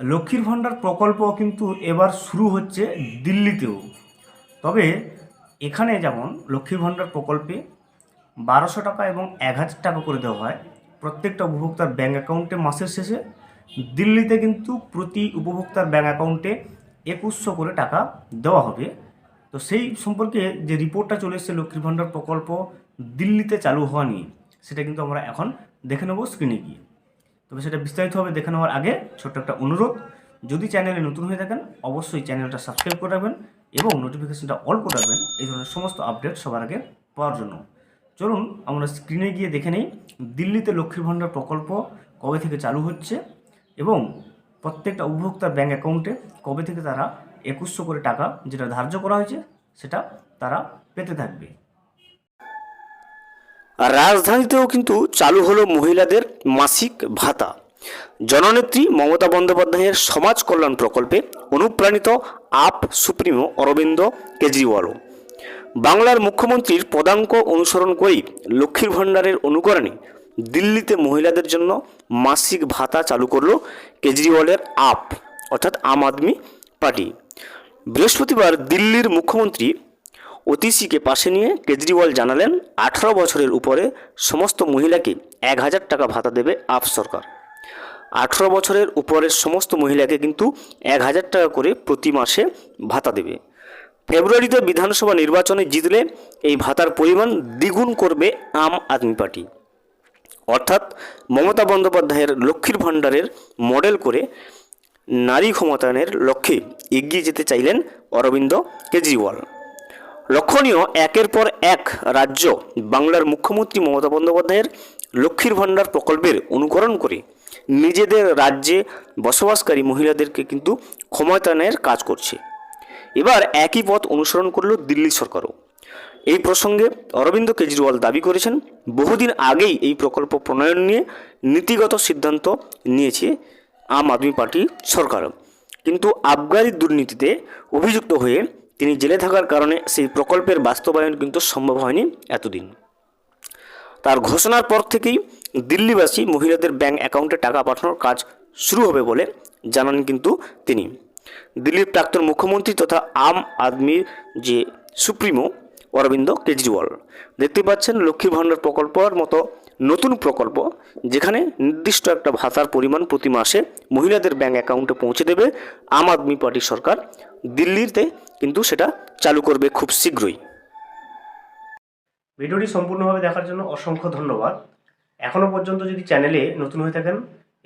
লক্ষ্মীর ভাণ্ডার প্রকল্প কিন্তু এবার শুরু হচ্ছে দিল্লিতেও। তবে এখানে যেমন লক্ষ্মীর ভাণ্ডার প্রকল্পে বারোশো টাকা এবং এক হাজার টাকা করে দেওয়া হয় প্রত্যেকটা উপভোক্তার ব্যাঙ্ক অ্যাকাউন্টে মাসের শেষে, দিল্লিতে কিন্তু প্রতি উপভোক্তার ব্যাঙ্ক অ্যাকাউন্টে একুশশো করে টাকা দেওয়া হবে। তো সেই সম্পর্কে যে রিপোর্টটা চলে এসেছে লক্ষ্মীর ভাণ্ডার প্রকল্প দিল্লিতে চালু হওয়া নিয়ে, সেটা কিন্তু আমরা এখন দেখে নেব স্ক্রিনে গিয়ে। তবে সেটা বিস্তারিতভাবে দেখে নেওয়ার আগে ছোট্ট একটা অনুরোধ, যদি চ্যানেলে নতুন হয়ে থাকেন, অবশ্যই চ্যানেলটা সাবস্ক্রাইব করে রাখবেন এবং নোটিফিকেশনটা অল করে রাখবেন, এই ধরনের সমস্ত আপডেট সবার আগে পাওয়ার জন্য। চলুন, আমরা স্ক্রিনে গিয়ে দেখে নিই, দিল্লিতে লক্ষ্মীর ভাণ্ডার প্রকল্প কবে থেকে চালু হচ্ছে এবং প্রত্যেকটা উপভোক্তার ব্যাঙ্ক অ্যাকাউন্টে কবে থেকে তারা একুশশো করে টাকা যেটা ধার্য করা হয়েছে, সেটা তারা পেতে থাকবে। রাজধানীতেও কিন্তু চালু হলো মহিলাদের মাসিক ভাতা। জননেত্রী মমতা বন্দ্যোপাধ্যায়ের সমাজ কল্যাণ প্রকল্পে অনুপ্রাণিত আপ সুপ্রিমো অরবিন্দ কেজরিওয়ালও। বাংলার মুখ্যমন্ত্রীর পদাঙ্ক অনুসরণ করেই লক্ষ্মীর ভাণ্ডারের অনুকরণে দিল্লিতে মহিলাদের জন্য মাসিক ভাতা চালু করল কেজরিওয়ালের আপ, অর্থাৎ আম আদমি পার্টি। বৃহস্পতিবার দিল্লির মুখ্যমন্ত্রী ওতিসিকে পাশে নিয়ে কেজরিওয়াল জানালেন, আঠারো বছরের উপরে সমস্ত মহিলাকে এক হাজার টাকা ভাতা দেবে আপ সরকার। আঠারো বছরের উপরের সমস্ত মহিলাকে কিন্তু এক হাজার টাকা করে প্রতি মাসে ভাতা দেবে। ফেব্রুয়ারিতে বিধানসভা নির্বাচনে জিতলে এই ভাতার পরিমাণ দ্বিগুণ করবে আম আদমি পার্টি। অর্থাৎ মমতা বন্দ্যোপাধ্যায়ের লক্ষ্মীর ভাণ্ডারের মডেল করে নারী ক্ষমতায়নের লক্ষ্যে এগিয়ে যেতে চাইলেন অরবিন্দ কেজরিওয়াল। লক্ষণীয় একের পর এক রাজ্য বাংলার মুখ্যমন্ত্রী মমতা বন্দ্যোপাধ্যায়ের লক্ষ্মীর ভাণ্ডার প্রকল্পের অনুকরণ করে নিজেদের রাজ্যে বসবাসকারী মহিলাদেরকে কিন্তু ক্ষমতায়নের কাজ করছে। এবার একই পথ অনুসরণ করল দিল্লি সরকারও। এই প্রসঙ্গে অরবিন্দ কেজরিওয়াল দাবি করেছেন, বহুদিন আগেই এই প্রকল্প প্রণয়ন নিয়ে নীতিগত সিদ্ধান্ত নিয়েছে আম আদমি পার্টি সরকার। কিন্তু আবগারি দুর্নীতিতে অভিযুক্ত হয়ে তিনি জেলে থাকার কারণে সেই প্রকল্পের বাস্তবায়ন কিন্তু সম্ভব হয়নি এতদিন। তার ঘোষণার পর থেকেই দিল্লিবাসী মহিলাদের ব্যাঙ্ক অ্যাকাউন্টে টাকা পাঠানোর কাজ শুরু হবে বলে জানান কিন্তু তিনি। দিল্লির প্রাক্তন মুখ্যমন্ত্রী তথা আম আদমির যে সুপ্রিমো অরবিন্দ কেজরিওয়াল। দেখতে পাচ্ছেন লক্ষ্মীর ভাণ্ডার প্রকল্পর মতো নতুন প্রকল্প, যেখানে নির্দিষ্ট একটা ভাতার পরিমাণ প্রতি মাসে মহিলাদের ব্যাঙ্ক অ্যাকাউন্টে পৌঁছে দেবে আম আদমি পার্টি সরকার। দিল্লিতে কিন্তু সেটা চালু করবে খুব শীঘ্রই। ভিডিওটি সম্পূর্ণভাবে দেখার জন্য অসংখ্য ধন্যবাদ। এখনও পর্যন্ত যদি চ্যানেলে নতুন হয়ে থাকেন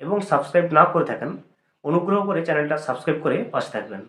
এবং সাবস্ক্রাইব না করে থাকেন, অনুগ্রহ করে চ্যানেলটা সাবস্ক্রাইব করে পাশে থাকবেন।